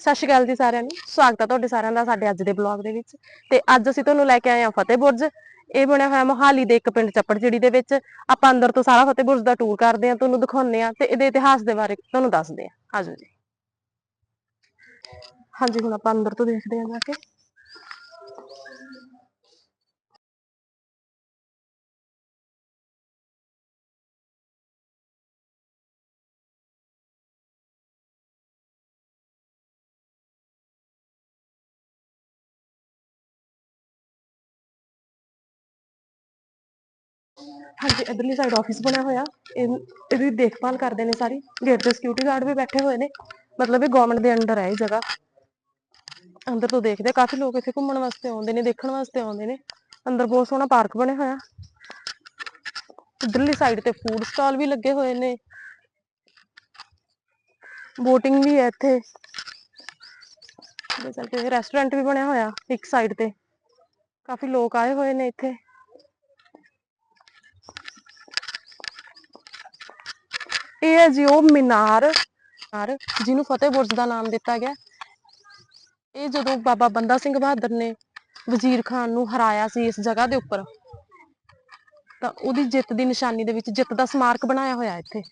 ਸਤਿ ਸ਼੍ਰੀ ਅਕਾਲ ਜੀ ਸਾਰਿਆਂ ਨੂੰ। ਸਵਾਗਤ ਹੈ ਤੁਹਾਡੇ ਸਾਰਿਆਂ ਦਾ ਸਾਡੇ ਅੱਜ ਦੇ ਬਲੌਗ ਦੇ ਵਿੱਚ। ਤੇ ਅੱਜ ਅਸੀਂ ਤੁਹਾਨੂੰ ਲੈ ਕੇ ਆਏ ਹਾਂ ਫਤਿਹ ਬੁਰਜ ਇਹ ਬਣਿਆ ਹੋਇਆ ਮੋਹਾਲੀ ਦੇ ਇੱਕ ਪਿੰਡ ਚੱਪੜਚਿੜੀ ਦੇ ਵਿੱਚ। ਆਪਾਂ ਅੰਦਰ ਤੋਂ ਸਾਰਾ ਫਤਿਹ ਬੁਰਜ ਦਾ ਟੂਰ ਕਰਦੇ ਹਾਂ, ਤੁਹਾਨੂੰ ਦਿਖਾਉਂਦੇ ਹਾਂ ਤੇ ਇਹਦੇ ਇਤਿਹਾਸ ਦੇ ਬਾਰੇ ਤੁਹਾਨੂੰ ਦੱਸਦੇ ਹਾਂ। ਆਜੋ ਜੀ। ਹਾਂਜੀ, ਹੁਣ ਆਪਾਂ ਅੰਦਰ ਤੋਂ ਦੇਖਦੇ ਹਾਂ ਜਾ ਕੇ। ਹਾਂਜੀ ਇਧਰਲੀ ਸਾਈਡ ਆਫਿਸ ਬਣਿਆ ਹੋਇਆ। ਇਹ- ਇਹਦੀ ਦੇਖਭਾਲ ਕਰਦੇ ਨੇ ਸਾਰੀ। ਗੇਟ ਤੇ ਸਿਕਿਉਰਿਟੀ ਗਾਰਡ ਵੀ ਬੈਠੇ ਹੋਏ ਨੇ। ਮਤਲਬ ਇਹ ਗਵਰਨਮੈਂਟ ਦੇ ਅੰਡਰ ਹੈ ਇਹ ਜਗ੍ਹਾ। ਅੰਦਰ ਤੋਂ ਦੇਖਦੇ ਆ, ਕਾਫੀ ਲੋਕ ਇੱਥੇ ਘੁੰਮਣ ਵਾਸਤੇ ਆਉਂਦੇ ਨੇ ਦੇਖਣ ਵਾਸਤੇ ਆਉਂਦੇ ਨੇ। ਅੰਦਰ ਬਹੁਤ ਸੋਹਣਾ ਪਾਰਕ ਬਣਿਆ ਹੋਇਆ। ਇਧਰਲੀ ਸਾਈਡ ਤੇ ਫੂਡ ਸਟਾਲ ਵੀ ਲੱਗੇ ਹੋਏ ਨੇ। ਬੋਟਿੰਗ ਵੀ ਹੈ ਇੱਥੇ। ਦੇ ਰੈਸਟੋਰੈਂਟ ਵੀ ਬਣਿਆ ਹੋਇਆ ਇੱਕ ਸਾਈਡ ਤੇ। ਕਾਫੀ ਲੋਕ ਆਏ ਹੋਏ ਨੇ ਇੱਥੇ। ਇਹ ਹੈ ਜੀ ਉਹ ਮੀਨਾਰ ਜਿਹਨੂੰ ਫਤਿਹ ਬੁਰਜ ਦਾ ਨਾਮ ਦਿੱਤਾ ਗਿਆ। ਇਹ ਜਦੋਂ ਬਾਬਾ ਬੰਦਾ ਸਿੰਘ ਬਹਾਦਰ ਨੇ ਵਜ਼ੀਰ ਖਾਨ ਨੂੰ ਹਰਾਇਆ ਸੀ ਇਸ ਜਗ੍ਹਾ ਦੇ ਉੱਪਰ, ਤਾਂ ਉਹਦੀ ਜਿੱਤ ਦੀ ਨਿਸ਼ਾਨੀ ਦੇ ਵਿੱਚ ਜਿੱਤ ਦਾ ਸਮਾਰਕ ਬਣਾਇਆ ਹੋਇਆ ਇੱਥੇ।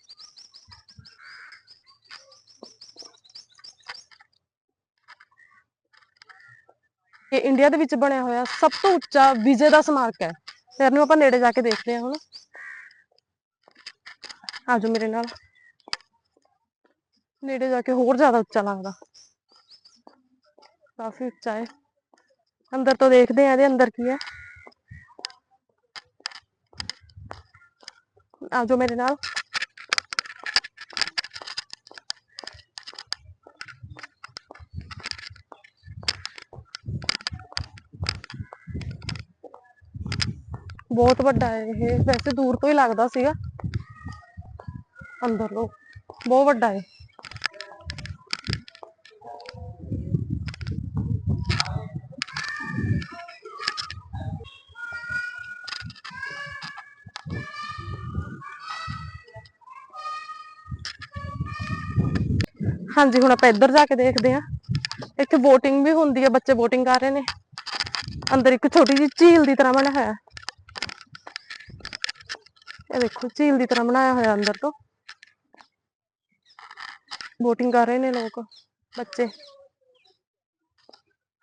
ਇਹ ਇੰਡੀਆ ਦੇ ਵਿੱਚ ਬਣਿਆ ਹੋਇਆ ਸਭ ਤੋਂ ਉੱਚਾ ਵਿਜੇ ਦਾ ਸਮਾਰਕ ਹੈ। ਫਿਰ ਨੂੰ ਆਪਾਂ ਨੇੜੇ ਜਾ ਕੇ ਦੇਖਦੇ ਹਾਂ ਹੁਣ। ਆਜੋ ਮੇਰੇ ਨਾਲ। ਨੇੜੇ ਜਾ ਕੇ ਹੋਰ ਜ਼ਿਆਦਾ ਉੱਚਾ ਲੱਗਦਾ। ਕਾਫੀ ਉੱਚਾ ਹੈ। ਅੰਦਰ ਤੋਂ ਦੇਖਦੇ ਆ ਇਹਦੇ ਅੰਦਰ ਕੀ ਹੈ। ਆਜੋ ਮੇਰੇ ਨਾਲ। ਬਹੁਤ ਵੱਡਾ ਹੈ ਇਹ। ਵੈਸੇ ਦੂਰ ਤੋਂ ਹੀ ਲੱਗਦਾ ਸੀਗਾ। ਅੰਦਰ ਲੋ ਬਹੁਤ ਵੱਡਾ ਹੈ ਹਾਂਜੀ ਹੁਣ ਆਪਾਂ ਇੱਧਰ ਜਾ ਕੇ ਦੇਖਦੇ ਹਾਂ ਇੱਥੇ ਬੋਟਿੰਗ ਵੀ ਹੁੰਦੀ ਹੈ ਬੱਚੇ ਬੋਟਿੰਗ ਕਰ ਰਹੇ ਨੇ ਅੰਦਰ ਇੱਕ ਛੋਟੀ ਜਿਹੀ ਝੀਲ ਦੀ ਤਰ੍ਹਾਂ ਬਣਿਆ ਹੋਇਆ ਹੈ। ਇਹ ਦੇਖੋ ਝੀਲ ਦੀ ਤਰ੍ਹਾਂ ਬਣਾਇਆ ਹੋਇਆ ਅੰਦਰ ਤੋਂ ਬੋਟਿੰਗ ਕਰ ਰਹੇ ਨੇ ਲੋਕ, ਬੱਚੇ।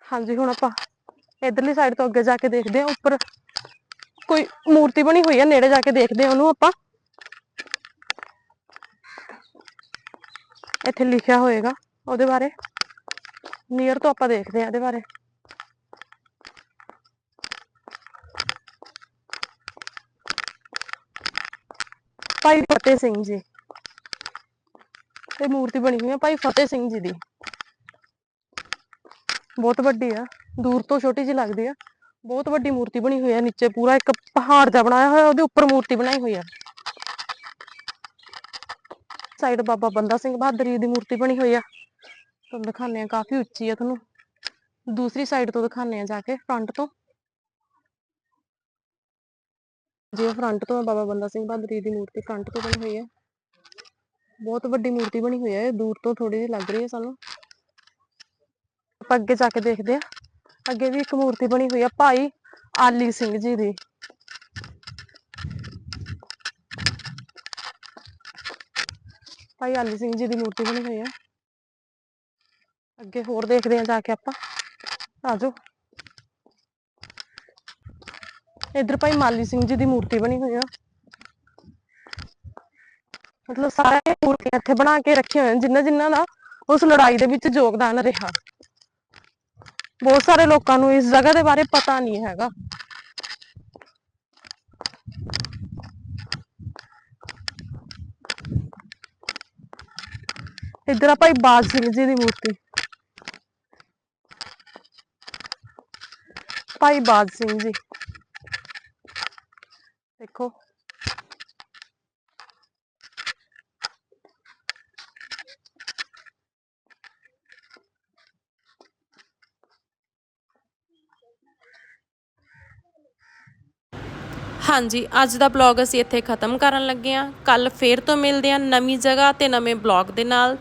ਹਾਂਜੀ, ਹੁਣ ਆਪਾਂ ਇਧਰਲੀ ਸਾਈਡ ਤੋਂ ਅੱਗੇ ਜਾ ਕੇ ਦੇਖਦੇ ਹਾਂ। ਉੱਪਰ ਕੋਈ ਮੂਰਤੀ ਬਣੀ ਹੋਈ ਹੈ ਨੇੜੇ ਜਾ ਕੇ ਦੇਖਦੇ ਹਾਂ ਉਹਨੂੰ ਆਪਾਂ। ਇੱਥੇ ਲਿਖਿਆ ਹੋਏਗਾ ਉਹਦੇ ਬਾਰੇ। ਨੀਅਰ ਤੋਂ ਆਪਾਂ ਦੇਖਦੇ ਹਾਂ ਇਹਦੇ ਬਾਰੇ। ਭਾਈ ਫਤਿਹ ਸਿੰਘ ਜੀ। ਇਹ ਮੂਰਤੀ ਬਣੀ ਹੋਈ ਹੈ ਭਾਈ ਫਤਿਹ ਸਿੰਘ ਜੀ ਦੀ। ਬਹੁਤ ਵੱਡੀ ਆ, ਦੂਰ ਤੋਂ ਛੋਟੀ ਜਿਹੀ ਲੱਗਦੀ ਆ। ਬਹੁਤ ਵੱਡੀ ਮੂਰਤੀ ਬਣੀ ਹੋਈ ਹੈ ਨੀਚੇ ਪੂਰਾ ਇੱਕ ਪਹਾੜ ਜਿਹਾ ਬਣਾਇਆ ਹੋਇਆ, ਉਹਦੇ ਉੱਪਰ ਮੂਰਤੀ ਬਣਾਈ ਹੋਈ ਆ। ਸਾਈਡ ਬਾਬਾ ਬੰਦਾ ਸਿੰਘ ਬਹਾਦਰ ਜੀ ਦੀ ਮੂਰਤੀ ਬਣੀ ਹੋਈ ਆ। ਤੁਹਾਨੂੰ ਦਿਖਾਉਂਦੇ ਆ, ਕਾਫੀ ਉੱਚੀ ਆ ਤੁਹਾਨੂੰ। ਦੂਸਰੀ ਸਾਈਡ ਤੋਂ ਦਿਖਾਉਂਦੇ ਆ ਜਾ ਕੇ, ਫਰੰਟ ਤੋਂ। ਜੇ ਫਰੰਟ ਤੋਂ ਬਾਬਾ ਬੰਦਾ ਸਿੰਘ ਬਹਾਦਰ ਜੀ ਦੀ ਮੂਰਤੀ ਫਰੰਟ ਤੋਂ ਬਣੀ ਹੋਈ ਹੈ ਬਹੁਤ ਵੱਡੀ ਮੂਰਤੀ ਬਣੀ ਹੋਈ ਹੈ ਦੂਰ ਤੋਂ ਥੋੜੀ ਜਿਹੀ ਲੱਗ ਰਹੀ ਹੈ ਸਾਨੂੰ। ਆਪਾਂ ਅੱਗੇ ਜਾ ਕੇ ਦੇਖਦੇ ਆ ਅੱਗੇ ਵੀ ਇੱਕ ਮੂਰਤੀ ਬਣੀ ਹੋਈ ਆ ਭਾਈ ਆਲੀ ਸਿੰਘ ਜੀ ਦੀ। ਭਾਈ ਆਲੀ ਸਿੰਘ ਜੀ ਦੀ ਮੂਰਤੀ ਬਣੀ ਹੋਈ ਆ। ਅੱਗੇ ਹੋਰ ਦੇਖਦੇ ਆ ਜਾ ਕੇ ਆਪਾਂ। ਆਜੋ ਇਧਰ ਭਾਈ ਮਾਲੀ ਸਿੰਘ ਜੀ ਦੀ ਮੂਰਤੀ ਬਣੀ ਹੋਈ ਆ। ਮਤਲਬ ਸਾਰੇ ਮੂਰਤੀਆਂ ਇੱਥੇ ਬਣਾ ਕੇ ਰੱਖੀਆਂ ਹੋਈਆਂ ਜਿਨ੍ਹਾਂ ਜਿਨ੍ਹਾਂ ਦਾ ਉਸ ਲੜਾਈ ਦੇ ਵਿੱਚ ਯੋਗਦਾਨ ਰਿਹਾ। ਬਹੁਤ ਸਾਰੇ ਲੋਕਾਂ ਨੂੰ ਇਸ ਜਗ੍ਹਾ ਦੇ ਬਾਰੇ ਪਤਾ ਨਹੀਂ ਹੈਗਾ। ਇੱਧਰ ਆ ਭਾਈ ਬਾਜ ਸਿੰਘ ਜੀ ਦੀ ਮੂਰਤੀ। ਭਾਈ ਬਾਜ ਸਿੰਘ ਜੀ। ਦੇਖੋ। ਹਾਂਜੀ, ਅੱਜ ਦਾ ਬਲੌਗ ਅਸੀਂ ਇੱਥੇ ਖਤਮ ਕਰਨ ਲੱਗੇ ਹਾਂ। ਕੱਲ ਫੇਰ ਤੋਂ ਮਿਲਦੇ ਹਾਂ ਨਵੀਂ ਜਗ੍ਹਾ ਤੇ ਨਵੇਂ ਬਲੌਗ ਦੇ ਨਾਲ।